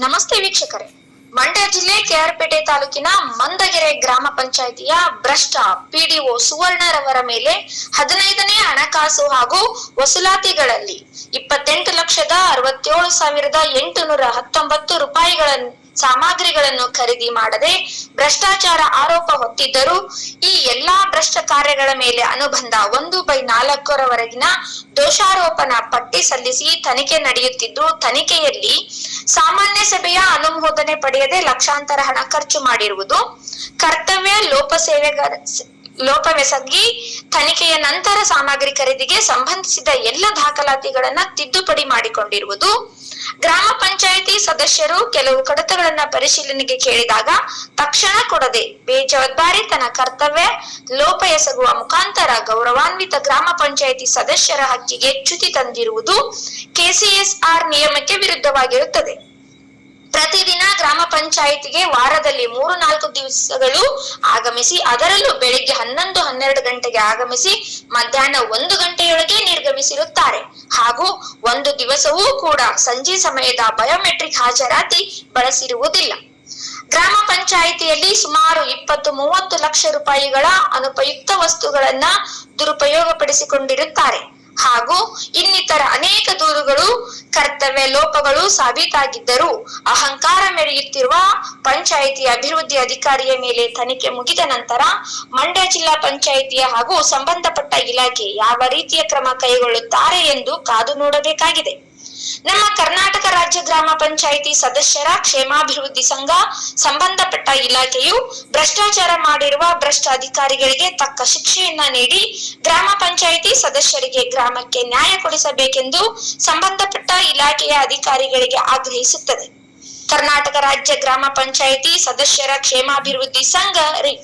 ನಮಸ್ತೆ ವೀಕ್ಷಕರೇ. ಮಂಡ್ಯ ಜಿಲ್ಲೆ ಕೆಆರ್ಪೇಟೆ ತಾಲೂಕಿನ ಮಂದಗೆರೆ ಗ್ರಾಮ ಪಂಚಾಯಿತಿಯ ಭ್ರಷ್ಟ ಪಿಡಿಒ ಸುವರ್ಣರವರ ಮೇಲೆ ಹದಿನೈದನೇ ಹಣಕಾಸು ಹಾಗೂ ವಸೂಲಾತಿಗಳಲ್ಲಿ ಇಪ್ಪತ್ತೆಂಟು ಲಕ್ಷದ ಅರವತ್ತೇಳು ಸಾವಿರದ ಎಂಟುನೂರ ಹತ್ತೊಂಬತ್ತು ರೂಪಾಯಿಗಳನ್ನು ಸಾಮಗ್ರಿಗಳನ್ನು ಖರೀದಿ ಮಾಡದೆ ಭ್ರಷ್ಟಾಚಾರ ಆರೋಪ ಹೊತ್ತಿದ್ದರೂ ಈ ಎಲ್ಲಾ ಭ್ರಷ್ಟ ಕಾರ್ಯಗಳ ಮೇಲೆ ಅನುಬಂಧ ಒಂದು ಬೈ ನಾಲ್ಕರವರೆಗಿನ ದೋಷಾರೋಪಣ ಪಟ್ಟಿ ಸಲ್ಲಿಸಿ ತನಿಖೆ ನಡೆಯುತ್ತಿದ್ದು, ತನಿಖೆಯಲ್ಲಿ ಸಾಮಾನ್ಯ ಸಭೆಯ ಅನುಮೋದನೆ ಪಡೆಯದೆ ಲಕ್ಷಾಂತರ ಹಣ ಖರ್ಚು ಮಾಡಿರುವುದು ಕರ್ತವ್ಯ. ಲೋಪ ಲೋಪಸೇವೆಗ ಲೋಪವೆಸಗಿ ತನಿಖೆಯ ನಂತರ ಸಾಮಗ್ರಿ ಖರೀದಿಗೆ ಸಂಬಂಧಿಸಿದ ಎಲ್ಲ ದಾಖಲಾತಿಗಳನ್ನ ತಿದ್ದುಪಡಿ ಮಾಡಿಕೊಂಡಿರುವುದು. ಗ್ರಾಮ ಸದಸ್ಯರು ಕೆಲವು ಕಡತಗಳನ್ನ ಪರಿಶೀಲನೆಗೆ ಕೇಳಿದಾಗ ತಕ್ಷಣ ಕೊಡದೆ ಬೇಜವಾಬ್ದಾರಿ ತನ್ನ ಕರ್ತವ್ಯ, ಲೋಪ ಎಸಗುವ ಮುಖಾಂತರ ಗೌರವಾನ್ವಿತ ಗ್ರಾಮ ಪಂಚಾಯಿತಿ ಸದಸ್ಯರ ಹಕ್ಕಿಗೆ ಚ್ಯುತಿ ತಂದಿರುವುದು ಕೆಸಿಎಸ್ಆರ್ ನಿಯಮಕ್ಕೆ ವಿರುದ್ಧವಾಗಿರುತ್ತದೆ. ಪ್ರತಿದಿನ ಗ್ರಾಮ ಪಂಚಾಯಿತಿಗೆ ವಾರದಲ್ಲಿ ಮೂರು ನಾಲ್ಕು ದಿವಸಗಳು ಆಗಮಿಸಿ ಅದರಲ್ಲೂ ಬೆಳಿಗ್ಗೆ ಹನ್ನೊಂದು ಹನ್ನೆರಡು ಗಂಟೆಗೆ ಆಗಮಿಸಿ ಮಧ್ಯಾಹ್ನ ಒಂದು ಗಂಟೆಯೊಳಗೆ ನಿರ್ಗಮಿಸಿರುತ್ತಾರೆ ಹಾಗೂ ಒಂದು ದಿವಸವೂ ಕೂಡ ಸಂಜೆ ಸಮಯದ ಬಯೋಮೆಟ್ರಿಕ್ ಹಾಜರಾತಿ ಬಳಸಿರುವುದಿಲ್ಲ. ಗ್ರಾಮ ಪಂಚಾಯಿತಿಯಲ್ಲಿ ಸುಮಾರು ಇಪ್ಪತ್ತು ಮೂವತ್ತು ಲಕ್ಷ ರೂಪಾಯಿಗಳ ಅನುಪಯುಕ್ತ ವಸ್ತುಗಳನ್ನ ದುರುಪಯೋಗಪಡಿಸಿಕೊಂಡಿರುತ್ತಾರೆ. ಹಾಗೂ ಇನ್ನಿತರ ಅನೇಕ ದೂರುಗಳು, ಕರ್ತವ್ಯ ಲೋಪಗಳು ಸಾಬೀತಾಗಿದ್ದರೂ ಅಹಂಕಾರ ಮೆರೆಯುತ್ತಿರುವ ಪಂಚಾಯಿತಿ ಅಭಿವೃದ್ಧಿ ಅಧಿಕಾರಿಯ ಮೇಲೆ ತನಿಖೆ ಮುಗಿದ ನಂತರ ಮಂಡ್ಯ ಜಿಲ್ಲಾ ಪಂಚಾಯಿತಿಯ ಹಾಗೂ ಸಂಬಂಧಪಟ್ಟ ಇಲಾಖೆ ಯಾವ ರೀತಿಯ ಕ್ರಮ ಕೈಗೊಳ್ಳುತ್ತಾರೆ ಎಂದು ಕಾದು ನೋಡಬೇಕಾಗಿದೆ. ನಮ್ಮ ಕರ್ನಾಟಕ ರಾಜ್ಯ ಗ್ರಾಮ ಪಂಚಾಯಿತಿ ಸದಸ್ಯರ ಕ್ಷೇಮಾಭಿವೃದ್ಧಿ ಸಂಘ ಸಂಬಂಧಪಟ್ಟ ಇಲಾಖೆಯು ಭ್ರಷ್ಟಾಚಾರ ಮಾಡಿರುವ ಭ್ರಷ್ಟ ಅಧಿಕಾರಿಗಳಿಗೆ ತಕ್ಕ ಶಿಕ್ಷೆಯನ್ನ ನೀಡಿ ಗ್ರಾಮ ಪಂಚಾಯಿತಿ ಸದಸ್ಯರಿಗೆ ಗ್ರಾಮಕ್ಕೆ ನ್ಯಾಯ ಕೊಡಿಸಬೇಕೆಂದು ಸಂಬಂಧಪಟ್ಟ ಇಲಾಖೆಯ ಅಧಿಕಾರಿಗಳಿಗೆ ಆಗ್ರಹಿಸುತ್ತದೆ. ಕರ್ನಾಟಕ ರಾಜ್ಯ ಗ್ರಾಮ ಪಂಚಾಯಿತಿ ಸದಸ್ಯರ ಕ್ಷೇಮಾಭಿವೃದ್ಧಿ ಸಂಘ ರಿ